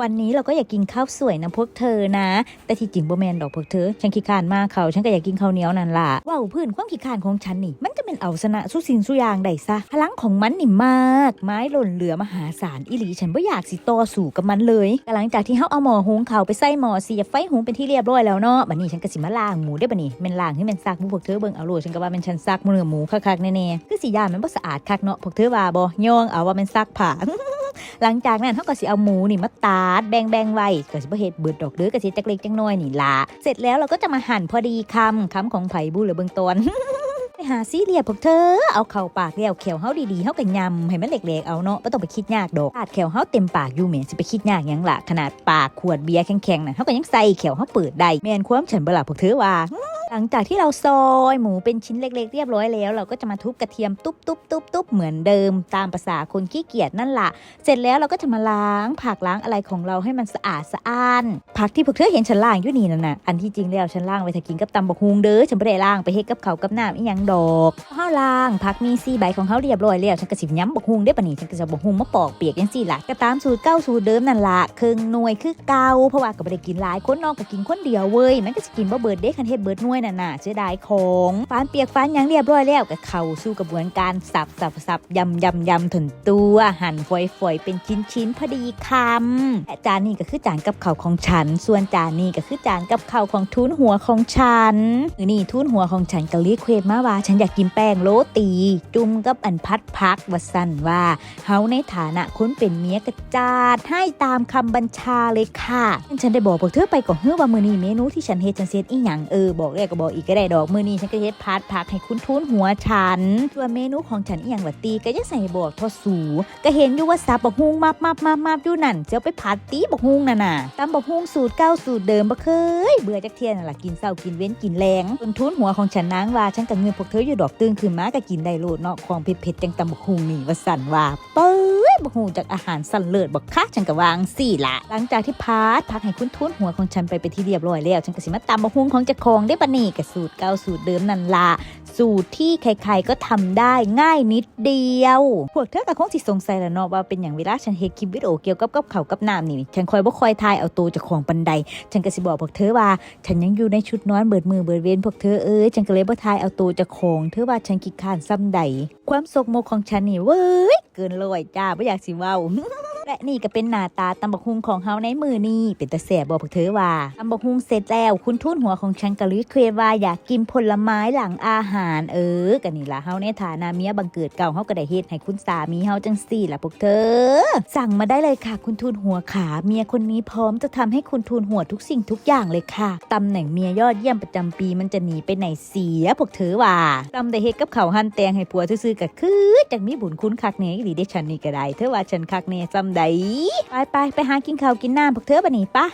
วันนี้เราก็อยากกินข้าวสวยนะพวกเธอนะ แต่ที่จริงบ่แมนดอกพวกเธอ ฉันขี้คานมากเขาฉันก็อยากกินข้าวเหนียวนั่นล่ะว้าวพื้นความขี้คานของฉันนี่ มันจะเป็นเอาชนะสู้สินสู้ยางได้ซะพลังของมันนี่มาก ไม้หล่นเหลือมหาศาลอิหลีฉันบ่อยากสิต่อสู้กับมันเลยกหลังจากที่เฮาเอาหมอหุงข้าไปใส่หม้อเสียไฟหุงเป็นที่เรียบร้อยแล้วเนาะบัดนี้ฉันก็สิมาล้างหมูได้บัดนี้แม่นล้างให้แม่นซักมูพวกเธอเบิ่งเอาโลฉันก็ว่าแม่นฉันซักเนื้อหมูคักๆแน่ๆคือสิย่านมันบ่สะอาดคักเนาะพวกเธอว่าบ่ยองเอาว่าแม่นซักผ้า หลังจากนั้นเขาก็สิเอาหมูนี่มาตาดแบ่งแบงๆไว้ก็สิบ่เฮ็ดเบิดดอกเด้อก็สิจักเล็กจักน้อยนี่ละเสร็จแล้วเราก็จะมาหั่นพอดีคำคำของไผ่บุหรือเบิ่งตอนไปหาซีเรียพวกเธอ เอาเข้าปากแล้วแขวเฮาดีๆเฮาก็ยำให้มันเล็กๆเอาเนาะบ่ต้องไปคิดยากดอกปาดแขวเฮาเต็มปากอยู่แหม่สิไปคิดยากยังล่ะขนาดปากขวดเบียร์แข็งๆน่ะเฮาก็ยังใส่แขวเฮาเปิดได้แม่นความฉันบ่ล่ะพวกเธอว่า หลังจากที่เราซอยหมูเป็นชิ้นเล็ก ๆ เรียบร้อยแล้ว เราก็จะมาทุบกระเทียมตุ๊บตุ๊บตุ๊บตุ๊บเหมือนเดิม ตามภาษาคนขี้เกียจนั่นล่ะเสร็จแล้วเราก็จะมาล้างผักล้างอะไรของเราให้มันสะอาดสะอ้านผักที่พวกเธอเห็นฉันล้างอยู่นี่นั่นน่ะอันที่จริงแล้วฉันล้างไว้ถ้ากินกับตำบักฮุงเด้อฉันไม่ได้ล้างไปเฮ็ดกับเขากับน้ำอีหยังดอกเฮาล้างผักมีสี่ใบของเขาเรียบร้อยแล้วฉันก็สิย้ำบักฮุงได้ปะนี่ฉันก็จะเอาบักฮุงมาปอกเปียกจังซี่ละก็ตามสูตรเก้าสูตรเดิมนั่นล่ะครึ่งหน่วยคือเก่าเพราะว่าก็บ่ได้กินหลายคนนอกก็กินคนเดียวเว้ยมันก็สิกินบ่เบิดเด้คันเฮ็ดเบิดหน่วยนั่นน่ะเสียดายของฟานเปียกฟานยังเรียบร้อยแล้วก็เข้าสู่กระบวนการสับสับสับยำยำยำถึงตัวหั่นฝอยฝอยเป็นชิ้นชิ้นพอดีคำและจานนี้ก็คือจานกับข้าวของฉัน ส่วนจานนี้ก็คือจานกับข้าวของทุนหัวของฉันอือนี่ทุนหัวของฉันก็เรียกเควสมาว่า ฉันอยากกินแป้งโรตี จุ่มกับอันพัดพักวสันว่าเฮาในฐานะคนเป็นเมียกระจาดให้ตามคำบัญชาเลยค่ะ ฉันได้บอกพวกเธอไปก่อนเฮ้อว่ามือนี้เมนูที่ฉันเฮ็ดฉันเซ็ตอีหยังเออบอกแล้วก็บอกอีกก็ได้ดอกมือนี้ฉันก็เฮ็ดพัดพักให้คุณทุนหัวฉันส่วเมนูของฉันอีหยังว่าตีก็ยังใส่บอกทอดสูก็เห็นอยู่ว่าซับบักฮุงมาบมาบมาบมาบอยู่นั่นเจ้าไปผัดตีบักฮุงน่ะน่ะตำบักฮุงสูตรเก้าสูตรเดิมบ่เคย เบื่อจักเทียนั่นล่ะกินเศร้ากินเว้นกินแรงจนทุนหัวของฉันนางว่าฉันกับเงินพวกเธออยู่ดอกตื่นขึ้นมาก็กินได้โลดเนาะของเผ็ดๆจังตำบักฮุงนี่ว่าสั่นว่าเป้ย บักฮุงจากอาหารสันเลิศบักคักฉันก็วางสี่ละ หลังจากที่พัดพักให้คุณทุนหัวของฉันไปเป็นที่เรียบร้อยแล้ว ฉันก็สิมาตำบักฮุงของจ้าของได้ปะนี่กับสูตรเก้าสูตรเดิมนันล่ะสูตรที่ใครๆก็ทำได้ง่ายนิดเดียว พวกเธอก็คงสิสงสัยและเนาะว่าเป็นอย่างเวลาฉันเฮ็ดคลิปวิดีโอเกี่ยวกับกับเขากับน้ำนี่ ฉันคอยบ่คอยทายเอาตัวจากของปันใดฉันก็สิบอกพวกเธอว่า ฉันยังอยู่ในชุดนอนเบิดมือเบิดเว้นพวกเธอเอ้ยฉันก็เลยบ่ทายเอาตัวจากของเธอว่าฉันขี้ข้านซ้ำใด ความสกมกของฉันนี่เว้ยเกินร้อยจ้าบ่อยากสิเว้า และนี่ก็เป็นหน้าตาตำบักฮุงของเฮาในมือนี่เป็นตาแสบบอกพวกเธอว่าตำบักฮุงเสร็จแล้ว คุณทุ่นหัวของฉันก็เลยเคยว่าอยากกินผลไม้หลังอาหารเออกันนี่ละเฮาในฐานะเมียบังเกิดเก่าเฮาก็ได้เฮ็ดให้คุณสามีเฮาจังสี่ละพวกเธอ สั่งมาได้เลยค่ะ คุณทูนหัวขาเมียคนนี้พร้อมจะทำให้คุณทูนหัวทุกสิ่งทุกอย่างเลยค่ะตำแหน่งเมียยอดเยี่ยมประจำปีมันจะหนีไปไหนเสียพวกเธอว่าตำได้เฮ็ดกับเขาหั่นแตงให้ผัวซื่อๆก็คือจังมีบุญคุณคักเนหรือได้ฉันนี่ก็ได้เธอว่าฉันคักเนซ้ำใดไปไปไปหากินข้าวกินน้ำพวกเธอปะนี่ปะ